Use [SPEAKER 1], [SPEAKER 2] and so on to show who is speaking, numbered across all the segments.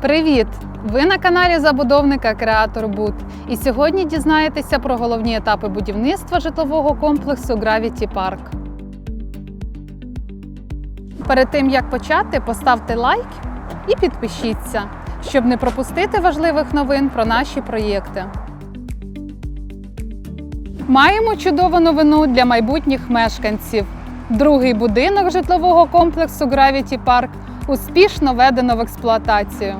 [SPEAKER 1] Привіт! Ви на каналі забудовника Креатор Буд. І сьогодні дізнаєтеся про головні етапи будівництва житлового комплексу Gravity Park. Перед тим як почати, поставте лайк і підпишіться, щоб не пропустити важливих новин про наші проєкти. Маємо чудову новину для майбутніх мешканців. Другий будинок житлового комплексу Gravity Park успішно введено в експлуатацію.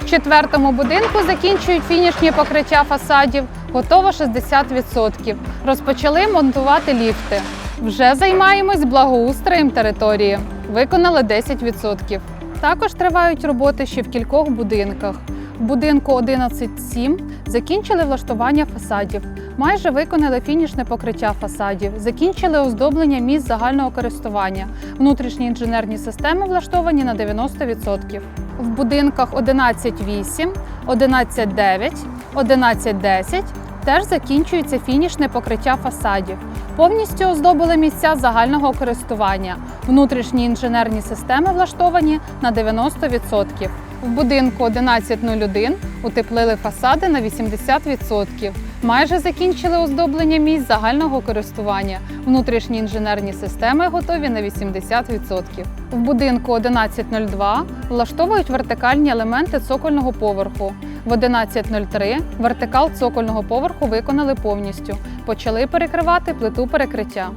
[SPEAKER 1] В четвертому будинку закінчують фінішні покриття фасадів. Готово 60%. Розпочали монтувати ліфти. Вже займаємось благоустроєм території. Виконали 10%. Також тривають роботи ще в кількох будинках. В будинку 11.7 закінчили влаштування фасадів. Майже виконали фінішне покриття фасадів, закінчили оздоблення місць загального користування. Внутрішні інженерні системи влаштовані на 90%. В будинках 11.8, 11.9, 11.10 теж закінчується фінішне покриття фасадів. Повністю оздобили місця загального користування. Внутрішні інженерні системи влаштовані на 90%. В будинку 1101 утеплили фасади на 80%. Майже закінчили оздоблення місць загального користування. Внутрішні інженерні системи готові на 80%. В будинку 1102 влаштовують вертикальні елементи цокольного поверху. В 1103 вертикал цокольного поверху виконали повністю. Почали перекривати плиту перекриття.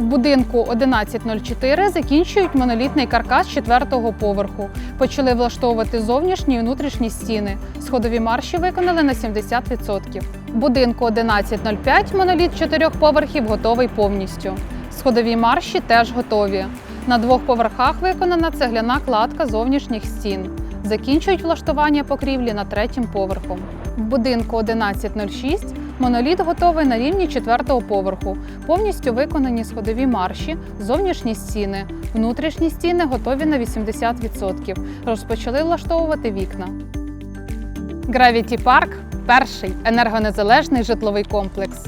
[SPEAKER 1] В будинку 1104 закінчують монолітний каркас четвертого поверху. Почали влаштовувати зовнішні і внутрішні стіни. Сходові марші виконали на 70%. В будинку 1105 моноліт чотирьох поверхів готовий повністю. Сходові марші теж готові. На двох поверхах виконана цегляна кладка зовнішніх стін. Закінчують влаштування покрівлі на третім поверху. В будинку 1106 моноліт готовий на рівні четвертого поверху. Повністю виконані сходові марші, зовнішні стіни. Внутрішні стіни готові на 80%. Розпочали влаштовувати вікна. Гравіті парк – перший енергонезалежний житловий комплекс.